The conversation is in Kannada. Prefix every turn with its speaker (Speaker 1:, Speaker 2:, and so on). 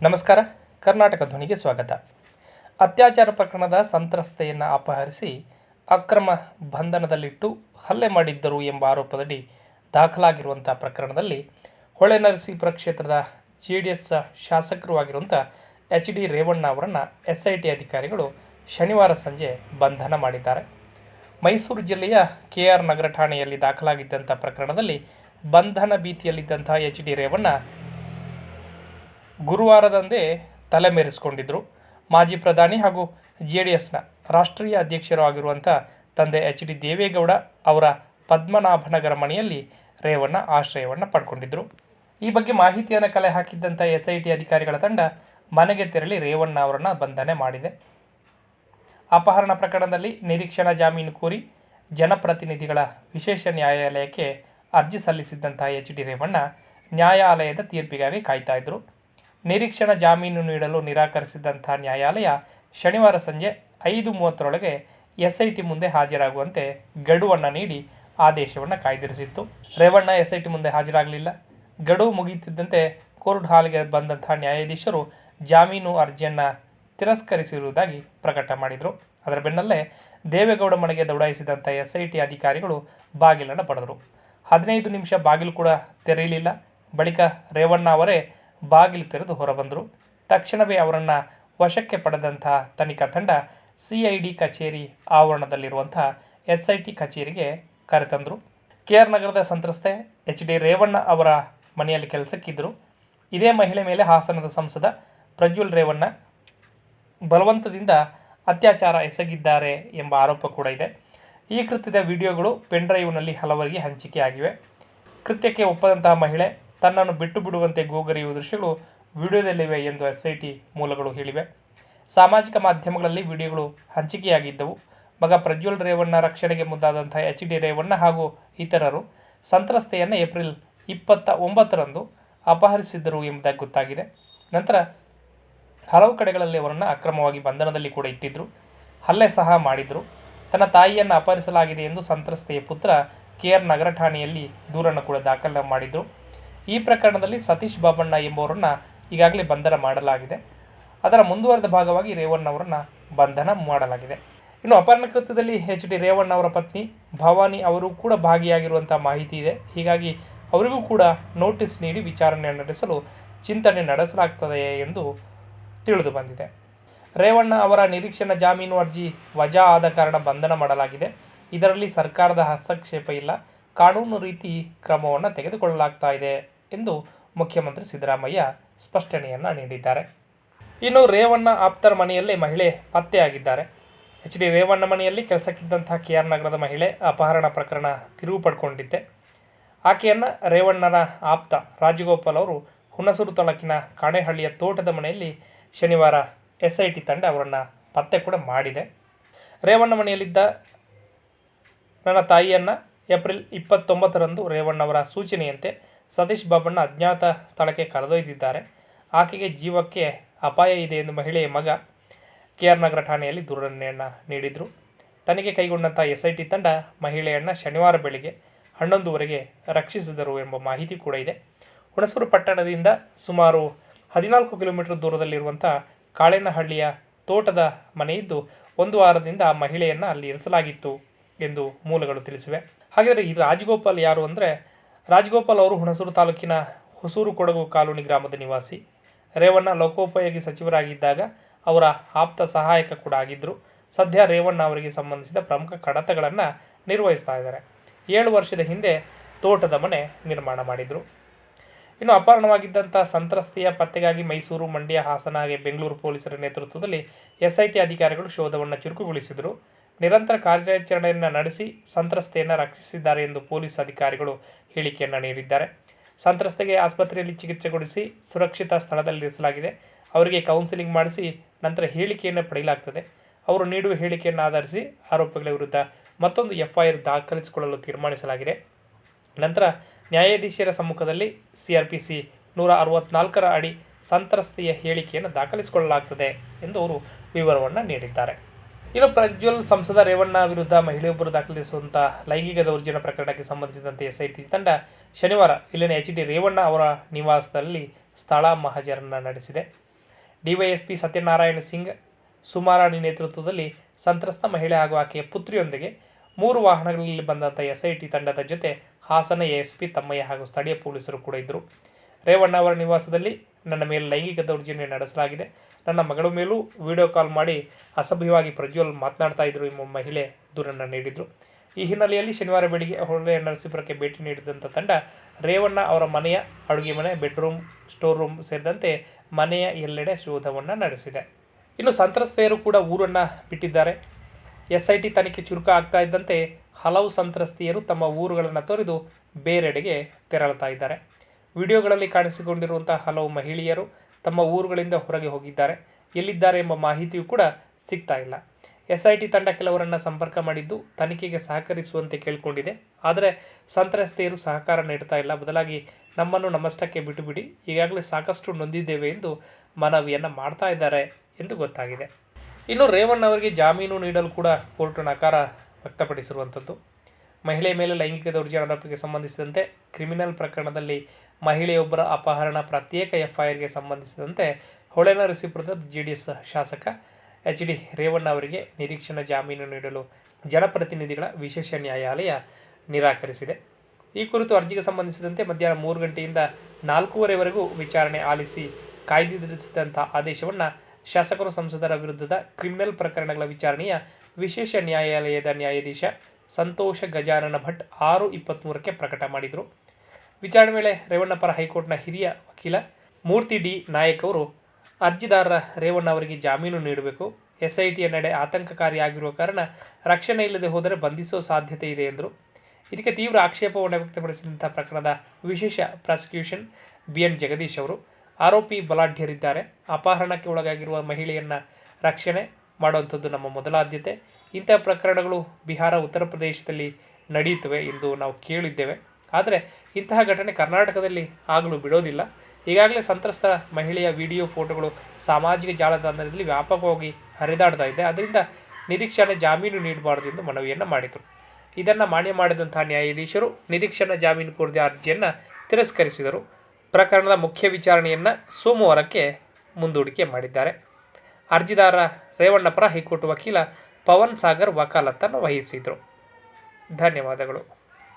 Speaker 1: ನಮಸ್ಕಾರ, ಕರ್ನಾಟಕ ಧ್ವನಿಗೆ ಸ್ವಾಗತ. ಅತ್ಯಾಚಾರ ಪ್ರಕರಣದ ಸಂತ್ರಸ್ತೆಯನ್ನು ಅಪಹರಿಸಿ ಅಕ್ರಮ ಬಂಧನದಲ್ಲಿಟ್ಟು ಹಲ್ಲೆ ಮಾಡಿದ್ದರು ಎಂಬ ಆರೋಪದಡಿ ದಾಖಲಾಗಿರುವಂಥ ಪ್ರಕರಣದಲ್ಲಿ ಹೊಳೆನರಸೀಪುರ ಕ್ಷೇತ್ರದ ಜೆ ಡಿ ಎಸ್ ಶಾಸಕರು ಆಗಿರುವಂಥ ಎಚ್ ಡಿ ರೇವಣ್ಣ ಅವರನ್ನು ಎಸ್ ಐ ಟಿ ಅಧಿಕಾರಿಗಳು ಶನಿವಾರ ಸಂಜೆ ಬಂಧನ ಮಾಡಿದ್ದಾರೆ. ಮೈಸೂರು ಜಿಲ್ಲೆಯ ಕೆ ಆರ್ ನಗರ ಠಾಣೆಯಲ್ಲಿ ದಾಖಲಾಗಿದ್ದಂಥ ಪ್ರಕರಣದಲ್ಲಿ ಬಂಧನ ಭೀತಿಯಲ್ಲಿದ್ದಂಥ ಎಚ್ ಡಿ ರೇವಣ್ಣ ಗುರುವಾರದಂದೇ ತಲೆಮೇರಿಸಿಕೊಂಡಿದ್ದರು ಮಾಜಿ ಪ್ರಧಾನಿ ಹಾಗೂ ಜೆ ಡಿ ಎಸ್ನ ರಾಷ್ಟ್ರೀಯ ಅಧ್ಯಕ್ಷರು ಆಗಿರುವಂಥ ತಂದೆ ಎಚ್ ಡಿ ದೇವೇಗೌಡ ಅವರ ಪದ್ಮನಾಭನಗರ ಮನೆಯಲ್ಲಿ ರೇವಣ್ಣ ಆಶ್ರಯವನ್ನು ಪಡ್ಕೊಂಡಿದ್ದರು ಈ ಬಗ್ಗೆ ಮಾಹಿತಿಯನ್ನು ಕಲೆ ಹಾಕಿದ್ದಂಥ ಎಸ್ ಐ ಟಿ ಅಧಿಕಾರಿಗಳ ತಂಡ ಮನೆಗೆ ತೆರಳಿ ರೇವಣ್ಣ ಅವರನ್ನು ಬಂಧನೆ ಮಾಡಿದೆ. ಅಪಹರಣ ಪ್ರಕರಣದಲ್ಲಿ ನಿರೀಕ್ಷಣಾ ಜಾಮೀನು ಕೋರಿ ಜನಪ್ರತಿನಿಧಿಗಳ ವಿಶೇಷ ನ್ಯಾಯಾಲಯಕ್ಕೆ ಅರ್ಜಿ ಸಲ್ಲಿಸಿದ್ದಂಥ ಎಚ್ ಡಿ ರೇವಣ್ಣ ನ್ಯಾಯಾಲಯದ ತೀರ್ಪಿಗಾಗಿ ಕಾಯ್ತಾ ಇದ್ದರು ನಿರೀಕ್ಷಣಾ ಜಾಮೀನು ನೀಡಲು ನಿರಾಕರಿಸಿದಂಥ ನ್ಯಾಯಾಲಯ ಶನಿವಾರ ಸಂಜೆ ಐದು ಮೂವತ್ತರೊಳಗೆ ಎಸ್ ಐ ಟಿ ಮುಂದೆ ಹಾಜರಾಗುವಂತೆ ಗಡುವನ್ನು ನೀಡಿ ಆದೇಶವನ್ನು ಕಾಯ್ದಿರಿಸಿತ್ತು. ರೇವಣ್ಣ ಎಸ್ ಐ ಟಿ ಮುಂದೆ ಹಾಜರಾಗಲಿಲ್ಲ. ಗಡುವು ಮುಗಿಯುತ್ತಿದ್ದಂತೆ ಕೋರ್ಟ್ ಹಾಲ್ಗೆ ಬಂದಂಥ ನ್ಯಾಯಾಧೀಶರು ಜಾಮೀನು ಅರ್ಜಿಯನ್ನು ತಿರಸ್ಕರಿಸಿರುವುದಾಗಿ ಪ್ರಕಟ ಮಾಡಿದರು. ಅದರ ಬೆನ್ನಲ್ಲೇ ದೇವೇಗೌಡ ಮನೆಗೆ ದೌಡಾಯಿಸಿದಂಥ ಎಸ್ ಐ ಟಿ ಅಧಿಕಾರಿಗಳು ಬಾಗಿಲನ್ನು ಪಡೆದರು. ಹದಿನೈದು ನಿಮಿಷ ಬಾಗಿಲು ಕೂಡ ತೆರೆಯಲಿಲ್ಲ. ಬಳಿಕ ರೇವಣ್ಣ ಅವರೇ ಬಾಗಿಲು ತೆರೆದು ಹೊರಬಂದರು. ತಕ್ಷಣವೇ ಅವರನ್ನು ವಶಕ್ಕೆ ಪಡೆದಂತಹ ತನಿಖಾ ತಂಡ ಸಿ ಐ ಡಿ ಕಚೇರಿ ಆವರಣದಲ್ಲಿರುವಂಥ ಎಸ್ ಐ ಟಿ ಕಚೇರಿಗೆ ಕರೆತಂದರು. ಕೆ ಆರ್ ನಗರದ ಸಂತ್ರಸ್ತೆ ಎಚ್ ಡಿ ರೇವಣ್ಣ ಅವರ ಮನೆಯಲ್ಲಿ ಕೆಲಸಕ್ಕಿದ್ದರು ಇದೇ ಮಹಿಳೆ ಮೇಲೆ ಹಾಸನದ ಸಂಸದ ಪ್ರಜ್ವಲ್ ರೇವಣ್ಣ ಬಲವಂತದಿಂದ ಅತ್ಯಾಚಾರ ಎಸಗಿದ್ದಾರೆ ಎಂಬ ಆರೋಪ ಕೂಡ ಇದೆ. ಈ ಕೃತ್ಯದ ವಿಡಿಯೋಗಳು ಪೆನ್ಡ್ರೈವ್ನಲ್ಲಿ ಹಲವರಿಗೆ ಹಂಚಿಕೆಯಾಗಿವೆ. ಕೃತ್ಯಕ್ಕೆ ಒಪ್ಪದಂತಹ ಮಹಿಳೆ ತನ್ನನ್ನು ಬಿಟ್ಟು ಬಿಡುವಂತೆ ಗೋಗರಿಯುವ ದೃಶ್ಯಗಳು ವಿಡಿಯೋದಲ್ಲಿವೆ ಎಂದು ಎಸ್ ಐ ಟಿ ಮೂಲಗಳು ಹೇಳಿವೆ. ಸಾಮಾಜಿಕ ಮಾಧ್ಯಮಗಳಲ್ಲಿ ವಿಡಿಯೋಗಳು ಹಂಚಿಕೆಯಾಗಿದ್ದವು. ಮಗ ಪ್ರಜ್ವಲ್ ರೇವಣ್ಣ ರಕ್ಷಣೆಗೆ ಮುಂದಾದಂಥ ಎಚ್ ಡಿ ರೇವಣ್ಣ ಹಾಗೂ ಇತರರು ಸಂತ್ರಸ್ತೆಯನ್ನು ಏಪ್ರಿಲ್ ಇಪ್ಪತ್ತ ಒಂಬತ್ತರಂದು ಅಪಹರಿಸಿದ್ದರು ಎಂಬುದಾಗಿ ಗೊತ್ತಾಗಿದೆ. ನಂತರ ಹಲವು ಕಡೆಗಳಲ್ಲಿ ಅವರನ್ನು ಅಕ್ರಮವಾಗಿ ಬಂಧನದಲ್ಲಿ ಕೂಡ ಇಟ್ಟಿದ್ದರು ಹಲ್ಲೆ ಸಹ ಮಾಡಿದರು. ತನ್ನ ತಾಯಿಯನ್ನು ಅಪಹರಿಸಲಾಗಿದೆ ಎಂದು ಸಂತ್ರಸ್ತೆಯ ಪುತ್ರ ಕೆ ಆರ್ ನಗರ ಠಾಣೆಯಲ್ಲಿ ದೂರನ್ನು ಕೂಡ ದಾಖಲೆ ಮಾಡಿದರು. ಈ ಪ್ರಕರಣದಲ್ಲಿ ಸತೀಶ್ ಬಾಬಣ್ಣ ಎಂಬುವರನ್ನು ಈಗಾಗಲೇ ಬಂಧನ ಮಾಡಲಾಗಿದೆ. ಅದರ ಮುಂದುವರೆದ ಭಾಗವಾಗಿ ರೇವಣ್ಣ ಅವರನ್ನು ಬಂಧನ ಮಾಡಲಾಗಿದೆ. ಇನ್ನು ಅಪಹರಣಕೃತ್ಯದಲ್ಲಿ ಎಚ್ ಡಿ ರೇವಣ್ಣ ಅವರ ಪತ್ನಿ ಭವಾನಿ ಅವರು ಕೂಡ ಭಾಗಿಯಾಗಿರುವಂಥ ಮಾಹಿತಿ ಇದೆ. ಹೀಗಾಗಿ ಅವರಿಗೂ ಕೂಡ ನೋಟಿಸ್ ನೀಡಿ ವಿಚಾರಣೆ ನಡೆಸಲು ಚಿಂತನೆ ನಡೆಸಲಾಗ್ತದೆ ಎಂದು ತಿಳಿದು ಬಂದಿದೆ. ರೇವಣ್ಣ ಅವರ ನಿರೀಕ್ಷಣಾ ಜಾಮೀನು ಅರ್ಜಿ ವಜಾ ಆದ ಕಾರಣ ಬಂಧನ ಮಾಡಲಾಗಿದೆ. ಇದರಲ್ಲಿ ಸರ್ಕಾರದ ಹಸ್ತಕ್ಷೇಪ ಇಲ್ಲ. ಕಾನೂನು ರೀತಿ ಕ್ರಮವನ್ನು ತೆಗೆದುಕೊಳ್ಳಲಾಗ್ತಾ ಇದೆ. ಎಂದು ಮುಖ್ಯಮಂತ್ರಿ ಸಿದ್ದರಾಮಯ್ಯ ಸ್ಪಷ್ಟನೆಯನ್ನು ನೀಡಿದ್ದಾರೆ. ಇನ್ನು ರೇವಣ್ಣ ಆಪ್ತರ ಮನೆಯಲ್ಲಿ ಮಹಿಳೆ ಪತ್ತೆಯಾಗಿದ್ದಾರೆ. ಎಚ್ ಡಿ ರೇವಣ್ಣ ಮನೆಯಲ್ಲಿ ಕೆಲಸಕ್ಕಿದ್ದಂಥ ಕೆ ಆರ್ ನಗರದ ಮಹಿಳೆ ಅಪಹರಣ ಪ್ರಕರಣ ತಿರುವು ಪಡ್ಕೊಂಡಿದ್ದೆ. ಆಕೆಯನ್ನು ರೇವಣ್ಣನ ಆಪ್ತ ರಾಜಗೋಪಾಲ್ ಅವರು ಹುಣಸೂರು ತಾಲೂಕಿನ ಕಾಣೆಹಳ್ಳಿಯ ತೋಟದ ಮನೆಯಲ್ಲಿ ಶನಿವಾರ ಎಸ್ ಐ ಟಿ ತಂಡ ಅವರನ್ನು ಪತ್ತೆ ಕೂಡ ಮಾಡಿದೆ. ರೇವಣ್ಣ ಮನೆಯಲ್ಲಿದ್ದ ನನ್ನ ತಾಯಿಯನ್ನು ಏಪ್ರಿಲ್ ಇಪ್ಪತ್ತೊಂಬತ್ತರಂದು ರೇವಣ್ಣವರ ಸೂಚನೆಯಂತೆ ಸತೀಶ್ ಬಾಬಣ್ಣ ಅಜ್ಞಾತ ಸ್ಥಳಕ್ಕೆ ಕರೆದೊಯ್ದಿದ್ದಾರೆ. ಆಕೆಗೆ ಜೀವಕ್ಕೆ ಅಪಾಯ ಇದೆ ಎಂದು ಮಹಿಳೆಯ ಮಗ ಕೆ ಆರ್ ನಗರ ಠಾಣೆಯಲ್ಲಿ ದೂರನ್ನೆಯನ್ನು ನೀಡಿದರು. ತನಿಖೆ ಕೈಗೊಂಡಂಥ ಎಸ್ ಐ ಟಿ ತಂಡ ಮಹಿಳೆಯನ್ನು ಶನಿವಾರ ಬೆಳಿಗ್ಗೆ ಹನ್ನೊಂದುವರೆಗೆ ರಕ್ಷಿಸಿದರು ಎಂಬ ಮಾಹಿತಿ ಕೂಡ ಇದೆ. ಹುಣಸೂರು ಪಟ್ಟಣದಿಂದ ಸುಮಾರು ಹದಿನಾಲ್ಕು ಕಿಲೋಮೀಟರ್ ದೂರದಲ್ಲಿರುವಂಥ ಕಾಳೇನಹಳ್ಳಿಯ ತೋಟದ ಮನೆಯಿದ್ದು ಒಂದು ವಾರದಿಂದ ಆ ಮಹಿಳೆಯನ್ನು ಅಲ್ಲಿ ಇರಿಸಲಾಗಿತ್ತು ಎಂದು ಮೂಲಗಳು ತಿಳಿಸಿವೆ. ಹಾಗಾದರೆ ಈ ರಾಜಗೋಪಾಲ್ ಯಾರು ಅಂದರೆ ರಾಜಗೋಪಾಲ್ ಅವರು ಹುಣಸೂರು ತಾಲೂಕಿನ ಹೊಸೂರು ಕೊಡಗು ಕಾಲೋನಿ ಗ್ರಾಮದ ನಿವಾಸಿ. ರೇವಣ್ಣ ಲೋಕೋಪಯೋಗಿ ಸಚಿವರಾಗಿದ್ದಾಗ ಅವರ ಆಪ್ತ ಸಹಾಯಕ ಕೂಡ ಆಗಿದ್ದರು ಸದ್ಯ ರೇವಣ್ಣ ಅವರಿಗೆ ಸಂಬಂಧಿಸಿದ ಪ್ರಮುಖ ಕಡತಗಳನ್ನು ನಿರ್ವಹಿಸ್ತಾ ಇದ್ದಾರೆ. ಏಳು ವರ್ಷದ ಹಿಂದೆ ತೋಟದ ಮನೆ ನಿರ್ಮಾಣ ಮಾಡಿದರು. ಇನ್ನು ಅಪಹರಣವಾಗಿದ್ದಂಥ ಸಂತ್ರಸ್ತೆಯ ಪತ್ತೆಗಾಗಿ ಮೈಸೂರು ಮಂಡ್ಯ ಹಾಸನ ಹಾಗೆ ಬೆಂಗಳೂರು ಪೊಲೀಸರ ನೇತೃತ್ವದಲ್ಲಿ ಎಸ್ಐಟಿ ಅಧಿಕಾರಿಗಳು ಶೋಧವನ್ನು ಚುರುಕುಗೊಳಿಸಿದರು. ನಿರಂತರ ಕಾರ್ಯಾಚರಣೆಯನ್ನು ನಡೆಸಿ ಸಂತ್ರಸ್ತೆಯನ್ನು ರಕ್ಷಿಸಿದ್ದಾರೆ ಎಂದು ಪೊಲೀಸ್ ಅಧಿಕಾರಿಗಳು ಹೇಳಿಕೆಯನ್ನು ನೀಡಿದ್ದಾರೆ. ಸಂತ್ರಸ್ತೆಗೆ ಆಸ್ಪತ್ರೆಯಲ್ಲಿ ಚಿಕಿತ್ಸೆ ಕೊಡಿಸಿ ಸುರಕ್ಷಿತ ಸ್ಥಳದಲ್ಲಿರಿಸಲಾಗಿದೆ ಅವರಿಗೆ ಕೌನ್ಸಿಲಿಂಗ್ ಮಾಡಿಸಿ ನಂತರ ಹೇಳಿಕೆಯನ್ನು ಪಡೆಯಲಾಗ್ತದೆ. ಅವರು ನೀಡುವ ಹೇಳಿಕೆಯನ್ನು ಆಧರಿಸಿ ಆರೋಪಿಗಳ ವಿರುದ್ಧ ಮತ್ತೊಂದು ಎಫ್ಐಆರ್ ದಾಖಲಿಸಿಕೊಳ್ಳಲು ತೀರ್ಮಾನಿಸಲಾಗಿದೆ. ನಂತರ ನ್ಯಾಯಾಧೀಶರ ಸಮ್ಮುಖದಲ್ಲಿ ಸಿ ಆರ್ ಪಿ ಸಿ ನೂರ ಅರವತ್ನಾಲ್ಕರ ಅಡಿ ಸಂತ್ರಸ್ತೆಯ ಹೇಳಿಕೆಯನ್ನು ದಾಖಲಿಸಿಕೊಳ್ಳಲಾಗ್ತದೆ ಎಂದು ಅವರು ವಿವರವನ್ನು ನೀಡಿದ್ದಾರೆ. ಇನ್ನು ಪ್ರಜ್ವಲ್ ಸಂಸದ ರೇವಣ್ಣ ವಿರುದ್ಧ ಮಹಿಳೆಯೊಬ್ಬರು ದಾಖಲಿಸುವಂಥ ಲೈಂಗಿಕ ದೌರ್ಜನ್ಯ ಪ್ರಕರಣಕ್ಕೆ ಸಂಬಂಧಿಸಿದಂತೆ ಎಸ್ಐಟಿ ತಂಡ ಶನಿವಾರ ಇಲ್ಲಿನ ಎಚ್ ಡಿ ರೇವಣ್ಣ ಅವರ ನಿವಾಸದಲ್ಲಿ ಸ್ಥಳ ಮಹಜರನ್ನ ನಡೆಸಿದೆ. ಡಿವೈಎಸ್ಪಿ ಸತ್ಯನಾರಾಯಣ ಸಿಂಗ್ ಸುಮಾರಾಣಿ ನೇತೃತ್ವದಲ್ಲಿ ಸಂತ್ರಸ್ತ ಮಹಿಳೆ ಹಾಗೂ ಆಕೆಯ ಪುತ್ರಿಯೊಂದಿಗೆ ಮೂರು ವಾಹನಗಳಲ್ಲಿ ಬಂದಂಥ ಎಸ್ಐಟಿ ತಂಡದ ಜೊತೆ ಹಾಸನ ಎಎಸ್ಪಿ ತಮ್ಮಯ್ಯ ಹಾಗೂ ಸ್ಥಳೀಯ ಪೊಲೀಸರು ಕೂಡ ಇದ್ದರು. ರೇವಣ್ಣ ಅವರ ನಿವಾಸದಲ್ಲಿ ನನ್ನ ಮೇಲೆ ಲೈಂಗಿಕ ದೌರ್ಜನ್ಯ ನಡೆಸಲಾಗಿದೆ. ನನ್ನ ಮಗಳ ಮೇಲೂ ವಿಡಿಯೋ ಕಾಲ್ ಮಾಡಿ ಅಸಭ್ಯವಾಗಿ ಪ್ರಜ್ವಲ್ ಮಾತನಾಡ್ತಾ ಇದ್ರು ಎಂಬ ಮಹಿಳೆ ದೂರನ್ನು ನೀಡಿದರು. ಈ ಹಿನ್ನೆಲೆಯಲ್ಲಿ ಶನಿವಾರ ಬೆಳಿಗ್ಗೆ ಹೊಳೆ ನರಸೀಪುರಕ್ಕೆ ಭೇಟಿ ನೀಡಿದಂಥ ತಂಡ ರೇವಣ್ಣ ಅವರ ಮನೆಯ ಅಡುಗೆ ಮನೆ ಬೆಡ್ರೂಮ್ ಸ್ಟೋರ್ ರೂಮ್ ಸೇರಿದಂತೆ ಮನೆಯ ಎಲ್ಲೆಡೆ ಶೋಧವನ್ನು ನಡೆಸಿದೆ. ಇನ್ನು ಸಂತ್ರಸ್ತೆಯರು ಕೂಡ ಊರನ್ನು ಬಿಟ್ಟಿದ್ದಾರೆ. ಎಸ್ ಐ ಟಿ ತನಿಖೆ ಚುರುಕ ಆಗ್ತಾ ಇದ್ದಂತೆ ಹಲವು ಸಂತ್ರಸ್ತೆಯರು ತಮ್ಮ ಊರುಗಳನ್ನು ತೊರೆದು ಬೇರೆಡೆಗೆ ತೆರಳುತ್ತಾ ಇದ್ದಾರೆ. ವಿಡಿಯೋಗಳಲ್ಲಿ ಕಾಣಿಸಿಕೊಂಡಿರುವಂತಹ ಹಲವು ಮಹಿಳೆಯರು ತಮ್ಮ ಊರುಗಳಿಂದ ಹೊರಗೆ ಹೋಗಿದ್ದಾರೆ. ಎಲ್ಲಿದ್ದಾರೆ ಎಂಬ ಮಾಹಿತಿಯೂ ಕೂಡ ಸಿಗ್ತಾ ಇಲ್ಲ. ಎಸ್ ಐ ಟಿ ತಂಡ ಕೆಲವರನ್ನು ಸಂಪರ್ಕ ಮಾಡಿದ್ದು ತನಿಖೆಗೆ ಸಹಕರಿಸುವಂತೆ ಕೇಳಿಕೊಂಡಿದೆ. ಆದರೆ ಸಂತ್ರಸ್ತೆಯರು ಸಹಕಾರ ನೀಡ್ತಾ ಇಲ್ಲ. ಬದಲಾಗಿ ನಮ್ಮನ್ನು ನಮ್ಮಷ್ಟಕ್ಕೆ ಬಿಟ್ಟುಬಿಡಿ. ಈಗಾಗಲೇ ಸಾಕಷ್ಟು ನೊಂದಿದ್ದೇವೆ ಎಂದು ಮನವಿಯನ್ನು ಮಾಡ್ತಾ ಇದ್ದಾರೆ ಎಂದು ಗೊತ್ತಾಗಿದೆ. ಇನ್ನು ರೇವಣ್ಣ ಅವರಿಗೆ ಜಾಮೀನು ನೀಡಲು ಕೂಡ ಕೋರ್ಟ್ ನಕಾರ ವ್ಯಕ್ತಪಡಿಸಿರುವಂಥದ್ದು. ಮಹಿಳೆ ಮೇಲೆ ಲೈಂಗಿಕ ದೌರ್ಜನ್ಯ ಆರೋಪಕ್ಕೆ ಸಂಬಂಧಿಸಿದಂತೆ ಕ್ರಿಮಿನಲ್ ಪ್ರಕರಣದಲ್ಲಿ ಮಹಿಳೆಯೊಬ್ಬರ ಅಪಹರಣ ಪ್ರತ್ಯೇಕ ಎಫ್ಐಆರ್ಗೆ ಸಂಬಂಧಿಸಿದಂತೆ ಹೊಳೆನರಸೀಪುರದ ಜೆ ಡಿ ಎಸ್ ಶಾಸಕ ಎಚ್ ಡಿ ರೇವಣ್ಣ ಅವರಿಗೆ ನಿರೀಕ್ಷಣಾ ಜಾಮೀನು ನೀಡಲು ಜನಪ್ರತಿನಿಧಿಗಳ ವಿಶೇಷ ನ್ಯಾಯಾಲಯ ನಿರಾಕರಿಸಿದೆ. ಈ ಕುರಿತು ಅರ್ಜಿಗೆ ಸಂಬಂಧಿಸಿದಂತೆ ಮಧ್ಯಾಹ್ನ ಮೂರು ಗಂಟೆಯಿಂದ ನಾಲ್ಕೂವರೆವರೆಗೂ ವಿಚಾರಣೆ ಆಲಿಸಿ ಕಾಯ್ದಿರಿಸಿದಂಥ ಆದೇಶವನ್ನು ಶಾಸಕರು ಸಂಸದರ ವಿರುದ್ಧದ ಕ್ರಿಮಿನಲ್ ಪ್ರಕರಣಗಳ ವಿಚಾರಣೆಯ ವಿಶೇಷ ನ್ಯಾಯಾಲಯದ ನ್ಯಾಯಾಧೀಶ ಸಂತೋಷ ಗಜಾನನ ಭಟ್ ಆರು ಇಪ್ಪತ್ತ್ಮೂರಕ್ಕೆ ಪ್ರಕಟ ಮಾಡಿದರು. ವಿಚಾರಣೆ ವೇಳೆ ರೇವಣ್ಣ ಪರ ಹೈಕೋರ್ಟ್ನ ಹಿರಿಯ ವಕೀಲ ಮೂರ್ತಿ ಡಿ ನಾಯಕ್ ಅವರು ಅರ್ಜಿದಾರರ ರೇವಣ್ಣ ಅವರಿಗೆ ಜಾಮೀನು ನೀಡಬೇಕು. ಎಸ್ ಐ ಟಿಯ ನಡೆ ಆತಂಕಕಾರಿಯಾಗಿರುವ ಕಾರಣ ರಕ್ಷಣೆ ಇಲ್ಲದೆ ಹೋದರೆ ಬಂಧಿಸುವ ಸಾಧ್ಯತೆ ಇದೆ ಎಂದರು. ಇದಕ್ಕೆ ತೀವ್ರ ಆಕ್ಷೇಪವನ್ನು ವ್ಯಕ್ತಪಡಿಸಿದಂಥ ಪ್ರಕರಣದ ವಿಶೇಷ ಪ್ರಾಸಿಕ್ಯೂಷನ್ ಬಿ ಎನ್ ಜಗದೀಶ್ ಅವರು. ಆರೋಪಿ ಬಲಾಢ್ಯರಿದ್ದಾರೆ. ಅಪಹರಣಕ್ಕೆ ಒಳಗಾಗಿರುವ ಮಹಿಳೆಯನ್ನು ರಕ್ಷಣೆ ಮಾಡುವಂಥದ್ದು ನಮ್ಮ ಮೊದಲ ಆದ್ಯತೆ. ಇಂಥ ಪ್ರಕರಣಗಳು ಬಿಹಾರ, ಉತ್ತರ ಪ್ರದೇಶದಲ್ಲಿ ನಡೆಯುತ್ತವೆ ಎಂದು ನಾವು ಕೇಳಿದ್ದೇವೆ. ಆದರೆ ಇಂತಹ ಘಟನೆ ಕರ್ನಾಟಕದಲ್ಲಿ ಆಗಲು ಬಿಡೋದಿಲ್ಲ. ಈಗಾಗಲೇ ಸಂತ್ರಸ್ತ ಮಹಿಳೆಯ ವಿಡಿಯೋ, ಫೋಟೋಗಳು ಸಾಮಾಜಿಕ ಜಾಲತಾಣದಲ್ಲಿ ವ್ಯಾಪಕವಾಗಿ ಹರಿದಾಡ್ತಾ ಇದೆ. ಅದರಿಂದ ನಿರೀಕ್ಷಣೆ ಜಾಮೀನು ನೀಡಬಾರದು ಎಂದು ಮನವಿಯನ್ನು ಮಾಡಿದರು. ಇದನ್ನು ಮಾನ್ಯ ಮಾಡಿದಂಥ ನ್ಯಾಯಾಧೀಶರು ನಿರೀಕ್ಷಣಾ ಜಾಮೀನು ಕೋರಿದ ಅರ್ಜಿಯನ್ನು ತಿರಸ್ಕರಿಸಿದರು. ಪ್ರಕರಣದ ಮುಖ್ಯ ವಿಚಾರಣೆಯನ್ನು ಸೋಮವಾರಕ್ಕೆ ಮುಂದೂಡಿಕೆ ಮಾಡಿದ್ದಾರೆ. ಅರ್ಜಿದಾರ ರೇವಣ್ಣ ಪರ ಹೈಕೋರ್ಟ್ ವಕೀಲ ಪವನ್ ಸಾಗರ್ ವಕಾಲತ್ತನ್ನು ವಹಿಸಿದರು. ಧನ್ಯವಾದಗಳು.